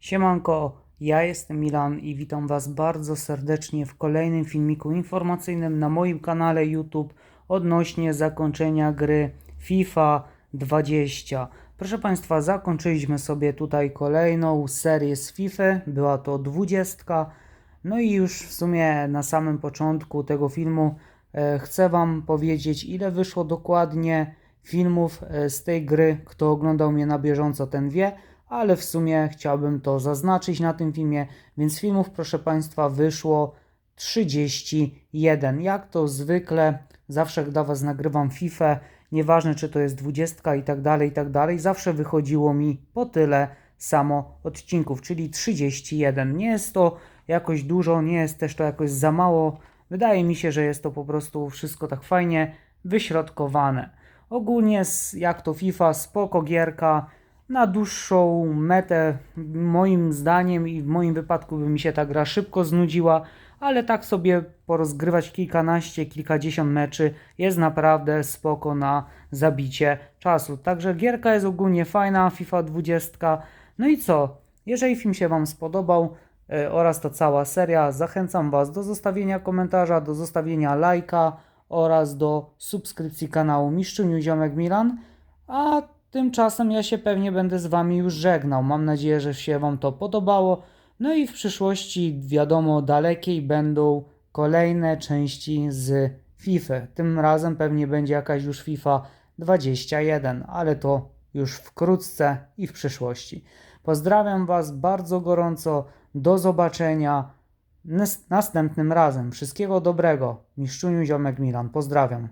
Siemanko, ja jestem Milan i witam Was bardzo serdecznie w kolejnym filmiku informacyjnym na moim kanale YouTube odnośnie zakończenia gry FIFA 20. Proszę Państwa, zakończyliśmy sobie tutaj kolejną serię z FIFA, była to 20. No i już w sumie na samym początku tego filmu e, chcę Wam powiedzieć, ile wyszło dokładnie filmów e, z tej gry. Kto oglądał mnie na bieżąco, ten wie, ale w sumie chciałbym to zaznaczyć na tym filmie, więc filmów, proszę Państwa, wyszło 31. Jak to zwykle, zawsze dla Was nagrywam FIFA, nieważne czy to jest 20 i tak dalej, i tak dalej, zawsze wychodziło mi po tyle samo odcinków, czyli 31. Nie jest to jakoś dużo, nie jest też to jakoś za mało. Wydaje mi się, że jest to po prostu wszystko tak fajnie wyśrodkowane. Ogólnie jak to FIFA, spoko gierka, na dłuższą metę, moim zdaniem i w moim wypadku by mi się ta gra szybko znudziła, ale tak sobie porozgrywać kilkanaście, kilkadziesiąt meczy jest naprawdę spoko na zabicie czasu. Także gierka jest ogólnie fajna, FIFA 20. No i co? Jeżeli film się Wam spodobał e, oraz ta cała seria, zachęcam Was do zostawienia komentarza, do zostawienia lajka oraz do subskrypcji kanału Miszczuniu Ziomek Milan. A tymczasem ja się pewnie będę z Wami już żegnał. Mam nadzieję, że się Wam to podobało. No i w przyszłości, wiadomo, dalekiej będą kolejne części z FIFA. Tym razem pewnie będzie jakaś już FIFA 21, ale to już wkrótce i w przyszłości. Pozdrawiam Was bardzo gorąco. Do zobaczenia nas- następnym razem. Wszystkiego dobrego. Miszczuniu Ziomek Milan. Pozdrawiam.